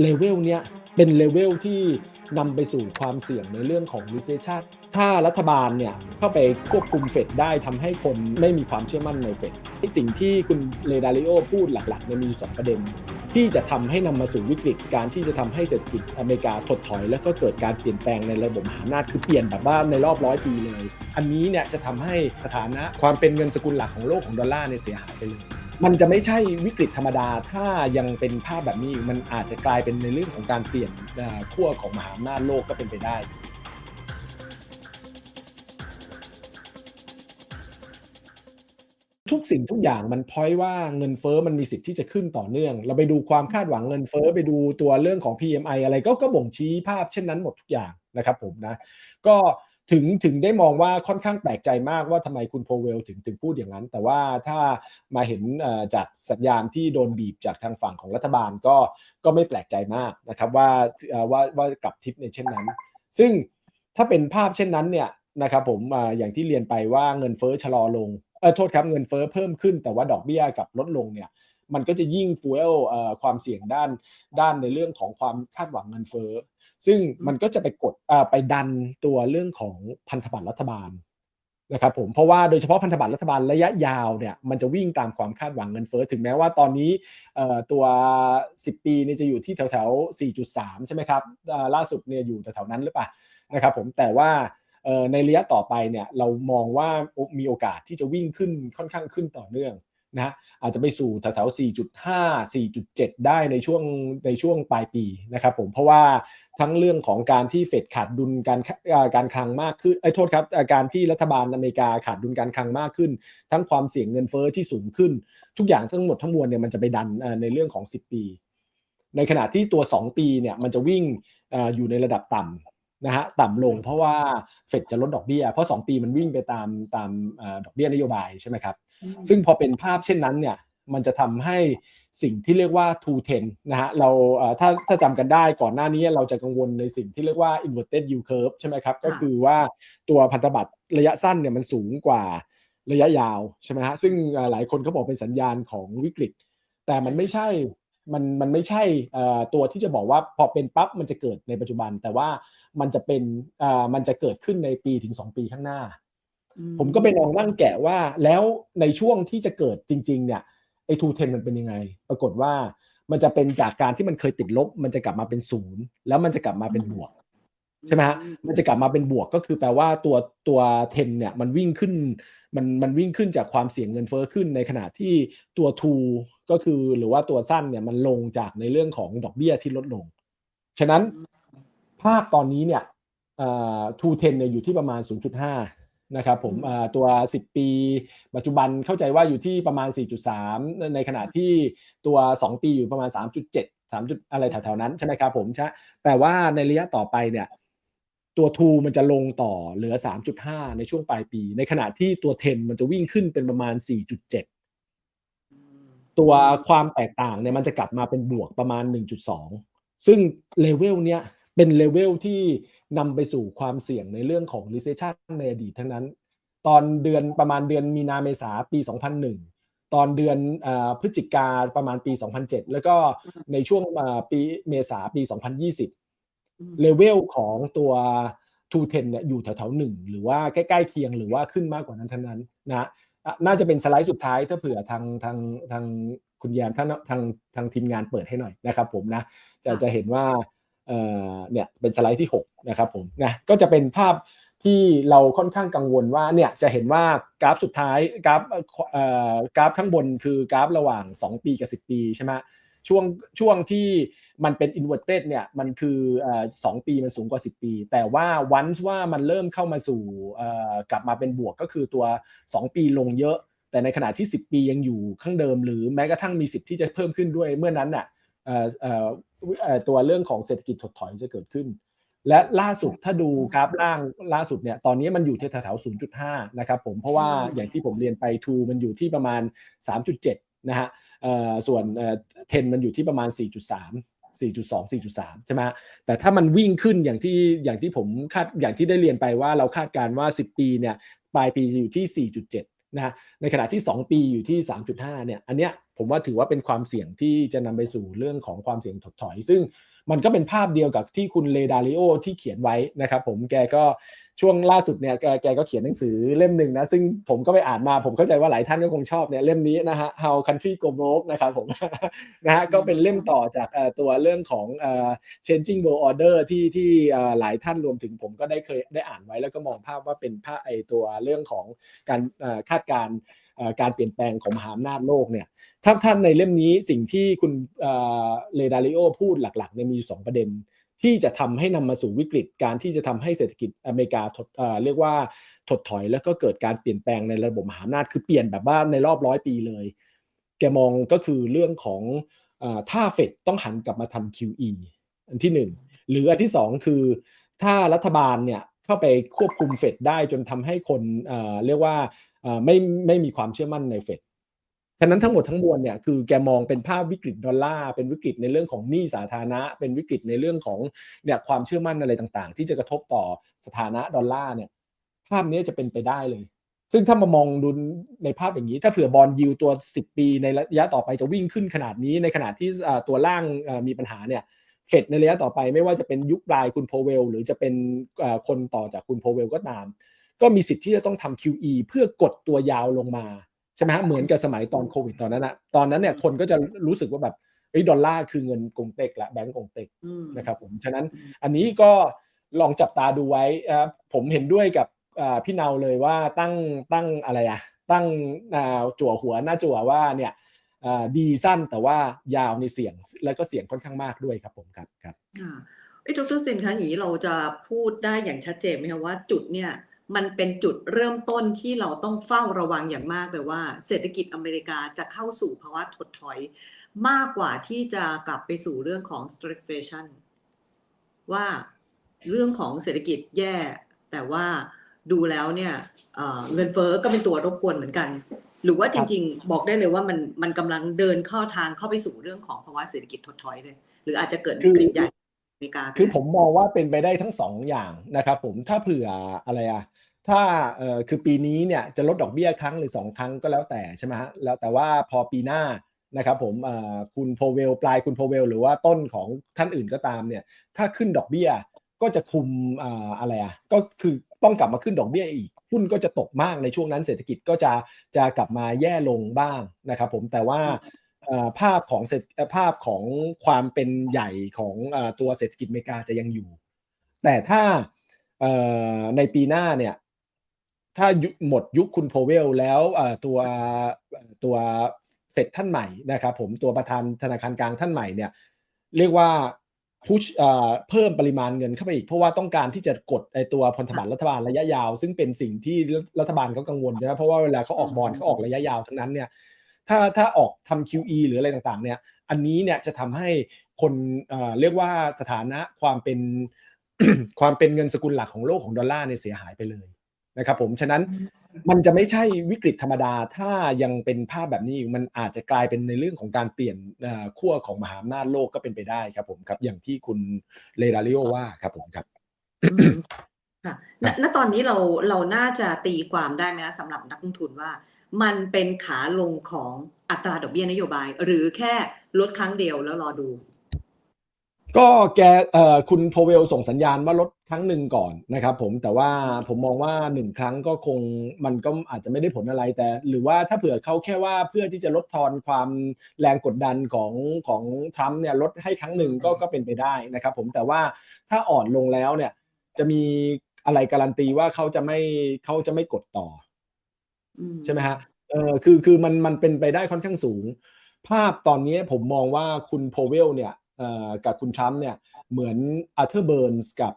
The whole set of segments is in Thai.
เลเวลเนี้ยเป็นเลเวลที่นำไปสู่ความเสี่ยงในเรื่องของ recession ถ้ารัฐบาลเนี่ยเข้าไปควบคุมเฟดได้ทำให้คนไม่มีความเชื่อมั่นในเฟดสิ่งที่คุณเลดาริโอพูดหลักๆเนี่ยมี 2 ประเด็น ที่จะทำให้นำมาสู่วิกฤตการที่จะทำให้เศรษฐกิจอเมริกาถดถอย แล้วก็เกิดการเปลี่ยนแปลงในระบบมหาอำนาจคือเปลี่ยนแบบว่าในรอบร้อยปีเลย อันนี้เนี่ยจะทำให้สถานะความเป็นเงินสกุลหลักของโลกของดอลลาร์เนี่ยเสียหายไปเลย มันจะไม่ใช่วิกฤตธรรมดา ถ้ายังเป็นภาพแบบนี้อีกมันอาจจะกลายเป็นในเรื่องของการเปลี่ยนขั้วของมหาอำนาจโลกก็เป็นไปได้ทุกสิ่งทุกอย่างมันพอยว่าเงินเฟ้อมันมีสิทธิ์ที่จะขึ้นต่อเนื่อง เราไปดูความคาดหวังเงินเฟ้อไปดูตัวเรื่องของ PMI อะไรก็ก็บ่งชี้ภาพเช่นนั้นหมดทุกอย่างนะครับผมนะ ก็ ถึงถึงได้มองว่าค่อนข้างแปลกใจมากว่าทำไมคุณโพเวลถึงถึงพูดอย่างนั้น แต่ว่าถ้ามาเห็นจากสัญญาณที่โดนบีบจากทางฝั่งของรัฐบาลก็ก็ไม่แปลกใจมากนะครับว่าว่าว่ากลับทิศในเช่นนั้น ซึ่งถ้าเป็นภาพเช่นนั้นเนี่ยนะครับผมอย่างที่เรียนไปว่าเงินเฟ้อชะลอลงเออโทษครับเงินเฟ้อเพิ่มขึ้น แต่ว่าดอกเบี้ยกับลดลงเนี่ยมันก็จะยิ่งฟูเอลความเสี่ยงด้านด้านในเรื่องของความคาดหวังเงินเฟ้อ ซึ่งมันก็จะไปกดอ่าไปดันตัวเรื่องของพันธบัตรรัฐบาลนะครับผมเพราะว่าโดยเฉพาะพันธบัตรรัฐบาลระยะยาวเนี่ยมันจะวิ่งตามความคาดหวังเงินเฟ้อถึงแม้ว่าตอนนี้เอ่อตัว 10 ปีเนี่ยจะอยู่ที่แถวๆ4.3 ใช่ไหมครับอ่าล่าสุดเนี่ยอยู่แถวๆนั้นหรือเปล่านะครับผมแต่ว่าเอ่อในระยะต่อไปเนี่ยเรามองว่ามีโอกาสที่จะวิ่งขึ้นค่อนข้างขึ้นต่อเนื่อง นะอาจจะไปสู่แถวๆ4.5 4.7 ได้ในช่วงในช่วงปลายปีนะครับผมเพราะว่าทั้งเรื่องของการที่เฟดขาดดุลการการคลังมากขึ้นไอ้โทษครับการที่รัฐบาลอเมริกาขาดดุลการคลังมากขึ้น ทั้งความเสี่ยงเงินเฟ้อที่สูงขึ้น ทุกอย่างทั้งหมดทั้งมวลเนี่ยมันจะไปดันในเรื่องของ 10 ปี ในขณะที่ตัว 2 ปีเนี่ยมันจะวิ่งอยู่ในระดับต่ำนะฮะต่ำลงเพราะว่าเฟดจะลดดอกเบี้ยเพราะ 2 ปีมันวิ่งไปตามตามดอกเบี้ยนโยบายใช่ไหมครับ ซึ่งพอเป็นภาพเช่นนั้นเนี่ยมันจะทำให้สิ่งที่เรียกว่า two ten นะฮะ เราเอ่อถ้าถ้าจำกันได้ก่อนหน้านี้เราจะกังวลในสิ่งที่เรียกว่า inverted yield curve ใช่ไหมครับ ก็คือว่าตัวพันธบัตรระยะสั้นเนี่ยมันสูงกว่าระยะยาว ใช่ไหมฮะ ซึ่งเอ่อหลายคนเขาบอกเป็นสัญญาณของวิกฤต แต่มันไม่ใช่มันมันไม่ใช่เอ่อตัวที่จะบอกว่าพอเป็นปั๊บมันจะเกิดในปัจจุบัน แต่ว่ามันจะเป็นเอ่อมันจะเกิดขึ้นในปีถึง 2 ปีข้างหน้า ผมก็ไปลองนั่งแกะว่าแล้วในช่วงที่จะเกิดจริง ๆ เนี่ยไอ้ทูเทนมันเป็นยังไง ปรากฏว่ามันจะเป็นจากการที่มันเคยติดลบ มันจะกลับมาเป็นศูนย์แล้วมันจะกลับมาเป็นบวกใช่ไหมฮะมันจะกลับมาเป็นบวกก็คือแปลว่าตัวตัวเทนเนี่ยมันวิ่งขึ้นมันมันวิ่งขึ้นจากความเสี่ยงเงินเฟ้อขึ้นในขณะที่ตัวทูก็คือหรือว่าตัวสั้นเนี่ยมันลงจากในเรื่องของดอกเบี้ยที่ลดลง ฉะนั้นภาพตอนนี้เนี่ยทูเทนเนี่ยอยู่ที่ประมาณ 0.5 นะครับผมอ่าตัว 10 ปี ปัจจุบันเข้าใจว่าอยู่ที่ประมาณ 4.3 ในขณะที่ตัว 2 ปีอยู่ประมาณ 3.7 3จุดอะไรแถวๆนั้นใช่ไหมครับผมใช่แต่ว่าในระยะต่อไปเนี่ยตัว2มันจะลงต่อเหลือ 3.5 ในช่วงปลายปี ในขณะที่ตัว10มันจะวิ่งขึ้นเป็นประมาณ 4.7 ตัวความแตกต่างเนี่ยมันจะกลับมาเป็นบวกประมาณ 1.2 ซึ่งเลเวลเนี้ยเป็นเลเวลที่ นำไปสู่ความเสี่ยงในเรื่องของ recession ในอดีตทั้งนั้น ตอนเดือนประมาณเดือนมีนาเมษาปี 2001 ตอนเดือนเออพฤศจิกาประมาณปี 2007 แล้วก็ในช่วงเอ่อปีเมษาปี 2020 เลเวลของตัว210เนี่ยอยู่แถวๆหนึ่งหรือว่าใกล้ๆเคียงหรือว่าขึ้นมากกว่านั้นทั้งนั้นนะอะน่าจะเป็นสไลด์สุดท้ายถ้าเผื่อทางทางทางคุณแยมทางทางทางทีมงานเปิดให้หน่อยนะครับผมนะจะจะเห็นว่า เนี่ยเป็นสไลด์ที่6นะครับผมนะก็จะเป็นภาพที่เราค่อนข้างกังวลว่าเนี่ยจะเห็นว่ากราฟสุดท้ายกราฟกราฟข้างบนคือกราฟระหว่าง 2 ปีกับ 10 ปีใช่ไหมช่วงช่วงที่มันเป็น inverted เนี่ยมันคือสองปีมันสูงกว่า 10 ปี แต่ว่าวันว่ามันเริ่มเข้ามาสู่กลับมาเป็นบวกก็คือตัว 2 ปีลงเยอะ แต่ในขณะที่ 10 ปียังอยู่ข้างเดิม หรือแม้กระทั่งมีสิทธิ์ที่จะเพิ่มขึ้นด้วยเมื่อนั้นน่ะ เอ่อเอ่อเอ่อตัวเรื่องของเศรษฐกิจถดถอยจะเกิดขึ้น และล่าสุดถ้าดูกราฟล่างล่าสุดเนี่ยตอนนี้มันอยู่ที่แถวๆ0.5 นะครับผมเพราะว่าอย่างที่ผมเรียนไป2มันอยู่ที่ประมาณ 3.7 นะฮะเอ่อส่วนเอ่อ10มันอยู่ที่ประมาณ 4.3 4.2 4.3 ใช่ไหมแต่ถ้ามันวิ่งขึ้นอย่างที่อย่างที่ผมคาดอย่างที่ได้เรียนไปว่าเราคาดการณ์ว่า 10 ปีเนี่ยปลายปีจะอยู่ที่ 4.7นะฮะในขณะที่ 2 ปีอยู่ที่ 3.5 เนี่ย อันเนี้ย ผมว่าถือว่าเป็นความเสี่ยงที่จะนำไปสู่เรื่องของความเสี่ยงถดถอย ซึ่งมันก็เป็นภาพเดียวกับที่คุณเลดาริโอที่เขียนไว้นะครับผมแกก็ช่วงล่าสุดเนี่ยแกแกก็เขียนหนังสือเล่มหนึ่งนะ ซึ่งผมก็ไปอ่านมาผมเข้าใจว่าหลายท่านก็คงชอบเนี่ยเล่มนี้นะฮะ How Country Go Broke นะครับผมนะฮะก็เป็นเล่มต่อจากตัวเรื่องของ changing world order ที่ที่หลายท่านรวมถึงผมก็ได้เคยได้อ่านไว้แล้วก็มองภาพว่าเป็นภาพไอตัวเรื่องของการคาดการณ์ การเปลี่ยนแปลงของมหาอำนาจโลกเนี่ยถ้าท่านในเล่มนี้สิ่งที่คุณเลดาริโอพูดหลักๆเนี่ยมี2ประเด็นที่จะทำให้นำมาสู่วิกฤตการที่จะทำให้เศรษฐกิจอเมริกาถดเรียกว่าถดถอย แล้วก็เกิดการเปลี่ยนแปลงในระบบมหาอำนาจคือเปลี่ยนแบบว่าในรอบร้อยปีเลย แกมองก็คือเรื่องของถ้าเฟดต้องหันกลับมาทำ QE อันที่ 1 หรืออันที่ 2 คือ ถ้ารัฐบาลเนี่ยเข้าไปควบคุมเฟดได้จนทำให้คนเรียกว่า ไม่ไม่มีความเชื่อมั่นในเฟดฉะนั้นทั้งหมดทั้งมวลเนี่ยคือแกมองเป็นภาพวิกฤตดอลลาร์เป็นวิกฤตในเรื่องของหนี้สาธารณะ เป็นวิกฤตในเรื่องของเนี่ยความเชื่อมั่นอะไรต่างๆ ที่จะกระทบต่อสถานะดอลลาร์เนี่ยภาพนี้จะเป็นไปได้เลย ซึ่งถ้ามามองดูในภาพอย่างนี้ ถ้าเผื่อบอลยูตัว 10 ปีในระยะต่อไปจะวิ่งขึ้นขนาดนี้ในขณะที่ตัวล่างมีปัญหาเนี่ยเฟดในระยะต่อไปไม่ว่าจะเป็นยุคปลายคุณโพเวล หรือจะเป็นคนต่อจากคุณโพเวลก็ตาม ก็มีสิทธิ์ที่จะต้องทำ QE เพื่อกดตัวยาวลงมาใช่ไหมฮะเหมือนกับสมัยตอนโควิดตอนนั้นอะตอนนั้นเนี่ยคนก็จะรู้สึกว่าแบบเฮ้ยดอลลาร์คือเงินกงเต็กละแบงก์กงเต็กนะครับผมฉะนั้นอันนี้ก็ลองจับตาดูไว้ผมเห็นด้วยกับพี่เนาเลยว่าตั้งตั้งอะไรอะตั้งจั่วหัวหน้าจั่วว่าเนี่ยดีสั้นแต่ว่ายาวในเสียงแล้วก็เสียงค่อนข้างมากด้วยครับผมครับครับเอ้ดรเซนคะอย่างนี้เราจะพูดได้อย่างชัดเจนไหมคะว่าจุดเนี่ย มันเป็นจุดเริ่มต้นที่เราต้องเฝ้าระวังอย่างมากเลยว่า เศรษฐกิจอเมริกาจะเข้าสู่ภาวะถดถอย มากกว่าที่จะกลับไปสู่เรื่องของ stagflation ว่าเรื่องของเศรษฐกิจแย่ แต่ว่าดูแล้วเนี่ยเงินเฟอ้อก็เป็นตัวรบกวนเหมือนกัน หรือว่าจริง ๆ บอกได้เลยว่ามันมันกำลังเดินเข้าทางเข้าไปสู่เรื่องของภาวะเศรษฐกิจถดถอยเลย หรืออาจจะเกิดวิกฤตใหญ่อเมริกาคือผมมองว่าเป็นไปได้ทั้งสองอย่างนะครับผมถ้าเผื่ออะไรอะถ้าเออคือปีนี้เนี่ยจะลดดอกเบี้ยครั้งหรือ 2 ครั้งก็แล้วแต่ใช่ไหมฮะแล้วแต่ว่าพอปีหน้านะครับผมเอ่อคุณโพเวลปลายคุณโพเวลหรือว่าต้นของท่านอื่นก็ตามเนี่ยถ้าขึ้นดอกเบี้ยก็จะคุมอ่าอะไรอะก็คือต้องกลับมาขึ้นดอกเบี้ยอีกหุ้นก็จะตกมากในช่วงนั้นเศรษฐกิจก็จะจะกลับมาแย่ลงบ้างนะครับผมแต่ว่า ภาพของเศรษฐภาพของความเป็นใหญ่ของตัวเศรษฐกิจอเมริกาจะยังอยู่ แต่ถ้าในปีหน้าเนี่ยถ้าหมดยุคคุณโพเวลแล้วตัวตัวเฟดท่านใหม่นะครับผมตัวประธานธนาคารกลางท่านใหม่เนี่ยเรียกว่าพุชเพิ่มปริมาณเงินเข้าไปอีก เพราะว่าต้องการที่จะกดไอตัวพันธบัตรรัฐบาลระยะยาว ซึ่งเป็นสิ่งที่รัฐบาลเขากังวลใช่ไหมเพราะว่าเวลาเขาออกบอลเขาออกระยะยาวทั้งนั้นเนี่ย ถ้าถ้าออกทำ QE หรืออะไรต่างๆเนี่ยอันนี้เนี่ยจะทำให้คนเรียกว่าสถานะความเป็นความเป็นเงินสกุลหลักของโลกของดอลลาร์เนี่ยเสียหายไปเลยนะครับผมฉะนั้นมันจะไม่ใช่วิกฤตธรรมดาถ้ายังเป็นภาพแบบนี้มันอาจจะกลายเป็นในเรื่องของการเปลี่ยนขั้วของมหาอำนาจโลกก็เป็นไปได้ครับผมครับอย่างที่คุณเลดาริโอว่าครับผมครับค่ะณตอนนี้เราเราน่าจะตีความได้ไหมสำหรับนักลงทุนว่า มันเป็นขาลงของอัตราดอกเบี้ยนโยบาย หรือแค่ลดครั้งเดียวแล้วรอดู ก็แกเอ่อคุณโพเวลส่งสัญญาณว่าลดครั้งหนึ่งก่อนนะครับผมแต่ว่าผมมองว่าหนึ่งครั้งก็คงมันก็อาจจะไม่ได้ผลอะไรแต่ หรือว่าถ้าเผื่อเขาแค่ว่าเพื่อที่จะลดทอนความแรงกดดันของของทรัมป์เนี่ยลดให้ครั้งหนึ่งก็ก็เป็นไปได้นะครับผมแต่ว่าถ้าอ่อนลงแล้วเนี่ยจะมีอะไรการันตีว่าเขาจะไม่เขาจะไม่กดต่อ ใช่ไหมฮะเออคือคือมันมันเป็นไปได้ค่อนข้างสูง ภาพตอนนี้ผมมองว่าคุณโพเวลเนี่ยกับคุณทรัมป์เนี่ยเหมือนอาร์เธอร์เบิร์นส์กับ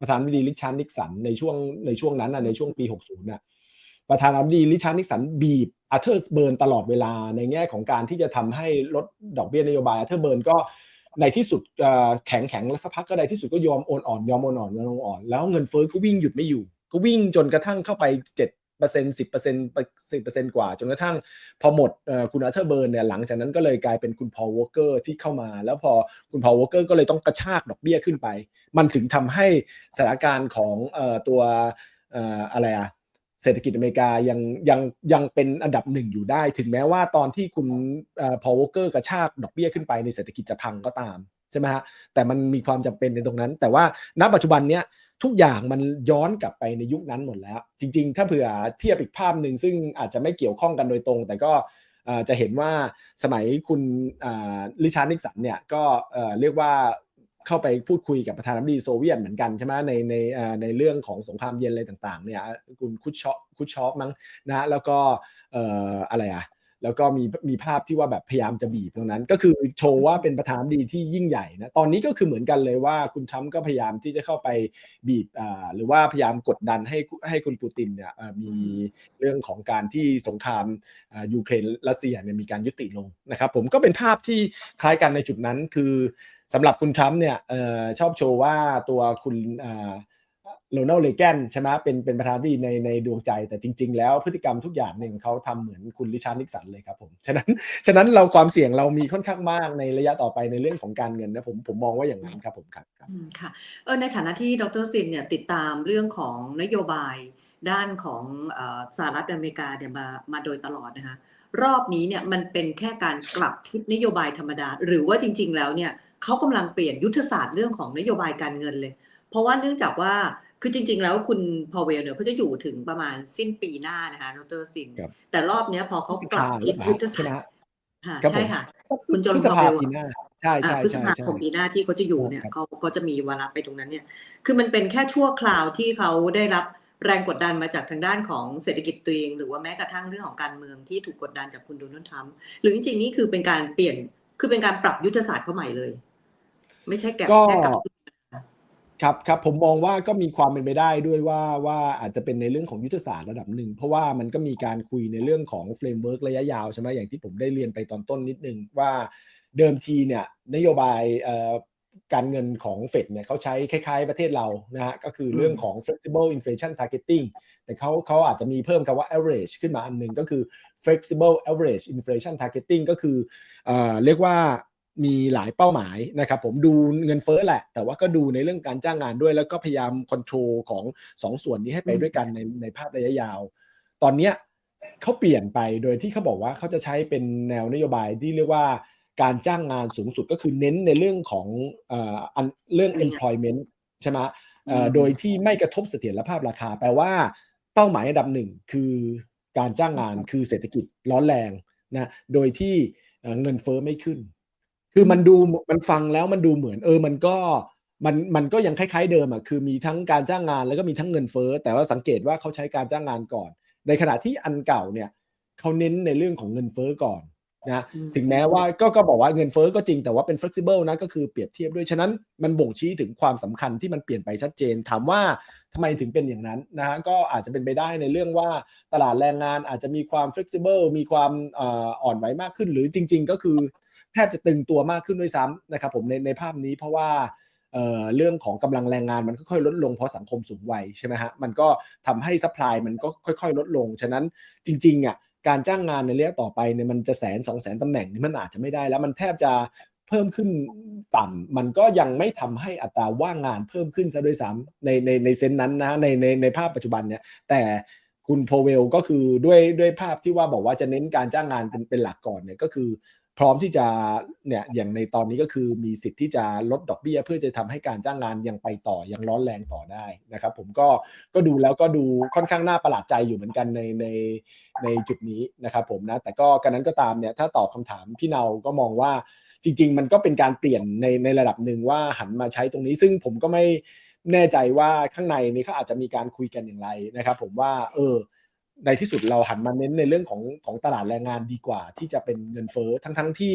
ประธานาธิบดีริชาร์ดนิกสันในช่วงในช่วงนั้นในช่วงปี 60น่ะประธานาธิบดีริชาร์ดนิกสันบีบอาร์เธอร์เบิร์นตลอดเวลาในแง่ของการที่จะทำให้ลดดอกเบี้ยนโยบายอาร์เธอร์เบิร์นก็ในที่สุดแข็งแข็งแล้วสักพักก็ในที่สุดก็ยอมโอนอ่อนยอมโอนอ่อนยอมโอ่อน แล้วเงินเฟ้อก็วิ่งหยุดไม่อยู่ ก็วิ่งจนกระทั่งเข้าไป7 เปอร์เซ็นต์สิบเปอร์เซ็นต์สิบเปอร์เซ็นต์กว่าจนกระทั่งพอหมดคุณอาร์เธอร์เบิร์นเนี่ยหลังจากนั้นก็เลยกลายเป็นคุณพอลวอเกอร์ที่เข้ามา แล้วพอคุณพอลวอเกอร์ก็เลยต้องกระชากดอกเบี้ยขึ้นไป มันถึงทำให้สถานการณ์ของตัวอะไรอะเศรษฐกิจอเมริกายังยังยังเป็นอันดับหนึ่งอยู่ได้ ถึงแม้ว่าตอนที่คุณพอลวอเกอร์กระชากดอกเบี้ยขึ้นไปในเศรษฐกิจจะพังก็ตาม ใช่ไหมฮะแต่มันมีความจำเป็นในตรงนั้น แต่ว่าณปัจจุบันเนี้ยทุกอย่างมันย้อนกลับไปในยุคนั้นหมดแล้ว จริง ๆ ถ้าเผื่อเทียบอีกภาพหนึ่งซึ่งอาจจะไม่เกี่ยวข้องกันโดยตรง แต่ก็จะเห็นว่าสมัยคุณลิชาร์ดนิกสันเนี่ยก็เรียกว่าเข้าไปพูดคุยกับประธานาธิบดีโซเวียตเหมือนกันใช่ไหมในในในเรื่องของสงครามเย็นอะไรต่างๆเนี่ยคุณคุชชอคุชชอฟมั้งนะแล้วก็อะไรอะ แล้วก็มีมีภาพที่ว่าแบบพยายามจะบีบตรงนั้น ก็คือโชว์ว่าเป็นประธานดีที่ยิ่งใหญ่นะตอนนี้ก็คือเหมือนกันเลยว่าคุณทรัมป์ก็พยายามที่จะเข้าไปบีบอ่าหรือว่าพยายามกดดันให้ให้คุณปูตินเนี่ยมีเรื่องของการที่สงครามยูเครนรัสเซียเนี่ยมีการยุติลงนะครับผมก็เป็นภาพที่คล้ายกันในจุดนั้นคือสำหรับคุณทรัมป์เนี่ยชอบโชว์ว่าตัวคุณ โรนัลเลแกนใช่ไหมเป็นเป็นประธานาธิบดีในในดวงใจ แต่จริง ๆ แล้วพฤติกรรมทุกอย่างหนึ่งเขาทำเหมือนคุณริชาร์ดนิกสันเลยครับผม ฉะนั้นฉะนั้นเราความเสี่ยงเรามีค่อนข้างมากในระยะต่อไปในเรื่องของการเงินนะผมผมมองว่าอย่างนั้นครับผมครับค่ะเออในฐานะที่ดรซินเนี่ยติดตามเรื่องของนโยบายด้านของสหรัฐอเมริกาเนี่ยมามาโดยตลอดนะคะรอบนี้เนี่ยมันเป็นแค่การกลับทิศนโยบายธรรมดา หรือว่าจริง ๆ แล้วเนี่ยเขากำลังเปลี่ยนยุทธศาสตร์เรื่องของนโยบายการเงินเลย เพราะว่าเนื่องจากว่า คือจริง ๆ แล้วคุณพอเวลเนี่ยเขาจะอยู่ถึงประมาณสิ้นปีหน้านะคะดรซินแต่รอบนี้พอเขาปรับทิศยุทธศาสตร์ใช่ค่ะ คุณจอร์นพอเวลใช่ใช่พฤษภาคมปีหน้าที่เขาจะอยู่เนี่ยเขาก็จะมีวาระไปตรงนั้นเนี่ย คือมันเป็นแค่ชั่วคราวที่เขาได้รับแรงกดดันมาจากทางด้านของเศรษฐกิจตัวเอง หรือว่าแม้กระทั่งเรื่องของการเมืองที่ถูกกดดันจากคุณโดนัลด์ทรัมป์หรือจริงๆนี่คือเป็นการเปลี่ยนคือเป็นการปรับยุทธศาสตร์เข้าใหม่เลย ไม่ใช่แก้แก้กับ ครับครับผมมองว่าก็มีความเป็นไปได้ด้วยว่าว่าอาจจะเป็นในเรื่องของยุทธศาสตร์ระดับหนึ่ง เพราะว่ามันก็มีการคุยในเรื่องของเฟรมเวิร์กระยะยาวใช่ไหมอย่างที่ผมได้เรียนไปตอนต้นนิดนึงว่าเดิมทีเนี่ยนโยบายการเงินของเฟดเนี่ยเขาใช้คล้ายๆประเทศเรานะฮะก็คือเรื่องของ flexible inflation targeting แต่เขาเขาอาจจะมีเพิ่มคำว่า average ขึ้นมาอันหนึ่งก็คือ flexible average inflation targeting ก็คือเอเรียกว่า มีหลายเป้าหมายนะครับผมดูเงินเฟ้อแหละ แต่ว่าก็ดูในเรื่องการจ้างงานด้วย แล้วก็พยายามคอนโทรลของ2สส่วนนี้ให้ไปด้วยกันในในภาพระยะยาว ตอนนี้เขาเปลี่ยนไปโดยที่เขาบอกว่าเขาจะใช้เป็นแนวนโยบายที่เรียกว่าการจ้างงานสูงสุดก็คือเน้นในเรื่องของเอ่อเรื่อง employment ใช่ไหมโดยที่ไม่กระทบเสถียรภาพราคา แปลว่าเป้าหมายอันดับหนึ่งคือการจ้างงานคือเศรษฐกิจร้อนแรงนะโดยที่เงินเฟ้อไม่ขึ้น คือมันดูมันฟังแล้วมันดูเหมือน เออมันก็มันมันก็ยังคล้ายๆเดิมอะคือมีทั้งการจ้างงานแล้วก็มีทั้งเงินเฟ้อแต่ว่าสังเกตว่าเขาใช้การจ้างงานก่อน ในขณะที่อันเก่าเนี่ยเขาเน้นในเรื่องของเงินเฟ้อก่อนนะถึงแม้ว่าก็ก็บอกว่าเงินเฟ้อก็จริงแต่ว่าเป็น flexible นะก็คือเปรียบเทียบด้วย ฉะนั้นมันบ่งชี้ถึงความสำคัญที่มันเปลี่ยนไปชัดเจน ถามว่าทำไมถึงเป็นอย่างนั้นนะฮะก็อาจจะเป็นไปได้ในเรื่องว่าตลาดแรงงานอาจจะมีความ flexible มีความอ่อนไหวมากขึ้น หรือจริง ๆ ก็คือแทบจะตึงตัวมากขึ้นด้วยซ้ำนะครับผมในในภาพนี้เพราะว่าเเรื่องของกำลังแรงงานมันค่อยๆลดลงเพราะสังคมสูงวัยใช่ไหมฮะมันก็ทำให้ซัพพลายมันก็ค่อยๆ ลดลง ฉะนั้นจริงๆอะการจ้างงานในระยะต่อไปเนี่ยมันจะแสนสองแสนตำแหน่งนี่มันอาจจะไม่ได้แล้วมันแทบจะเพิ่มขึ้นต่ำมันก็ยังไม่ทำให้อัตราว่างงานเพิ่มขึ้นซะด้วยซ้ำในในในเซนนั้นนะในในในภาพปัจจุบันเนี่ยแต่คุณโพเวลก็คือด้วยด้วยภาพที่ว่าบอกว่าจะเน้นการจ้างงานเป็นเป็นหลักก่อนเนี่ยก็คือ พร้อมที่จะเนี่ยอย่างในตอนนี้ก็คือมีสิทธิ์ที่จะลดดอกเบี้ย เพื่อจะทำให้การจ้างงานยังไปต่อยังร้อนแรงต่อได้นะครับ ผมก็ก็ดูแล้วก็ดูค่อนข้างน่าประหลาดใจอยู่เหมือนกันในในในจุดนี้นะครับ ผมนะแต่ก็กันนั้นก็ตามเนี่ยถ้าตอบคำถามพี่เนาก็มองว่าจริง ๆ มันก็เป็นการเปลี่ยนในในระดับหนึ่งว่าหันมาใช้ตรงนี้ ซึ่งผมก็ไม่แน่ใจว่าข้างในนี้เขาอาจจะมีการคุยกันอย่างไรนะครับ ผมว่าเออ ในที่สุดเราหันมาเน้นในเรื่องของของตลาดแรงงานดีกว่า ที่จะเป็นเงินเฟ้อทั้งทั้งที่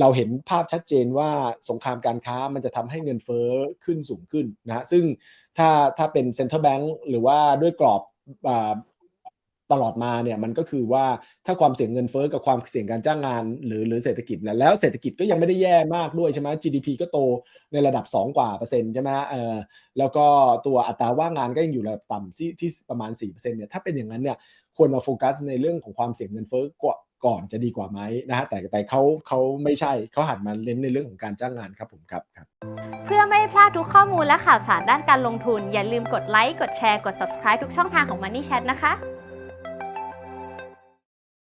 เราเห็นภาพชัดเจนว่าสงครามการค้ามันจะทำให้เงินเฟ้อขึ้นสูงขึ้นนะซึ่งถ้าถ้าเป็นเซ็นเตอร์แบงก์หรือว่าด้วยกรอบ ตลอดมาเนี่ยมันก็คือว่าถ้าความเสี่ยงเงินเฟ้อกับความเสี่ยงการจ้างงาน หรือหรือเศรษฐกิจนะแล้วเศรษฐกิจก็ยังไม่ได้แย่มากด้วยใช่ไหม GDP ก็โตในระดับ 2 กว่าเปอร์เซ็นต์ใช่ไหมเออแล้วก็ตัวอัตราว่างงานก็ยังอยู่ระดับต่ำที่ที่ประมาณ4%เนี่ยถ้าเป็นอย่างนั้นเนี่ยควรมาโฟกัสในเรื่องของความเสี่ยงเงินเฟ้อก่ก่อนจะดีกว่าไหมนะฮะแต่แต่เขาเขาไม่ใช่เขาหันมาเน้นในเรื่องของการจ้างงานครับผมครับครับ เพื่อไม่พลาดทุกข้อมูลและข่าวสารด้านการลงทุน อย่าลืมกดไลค์กดแชร์กด subscribe ทุกช่องทางของ Money Chat นะคะ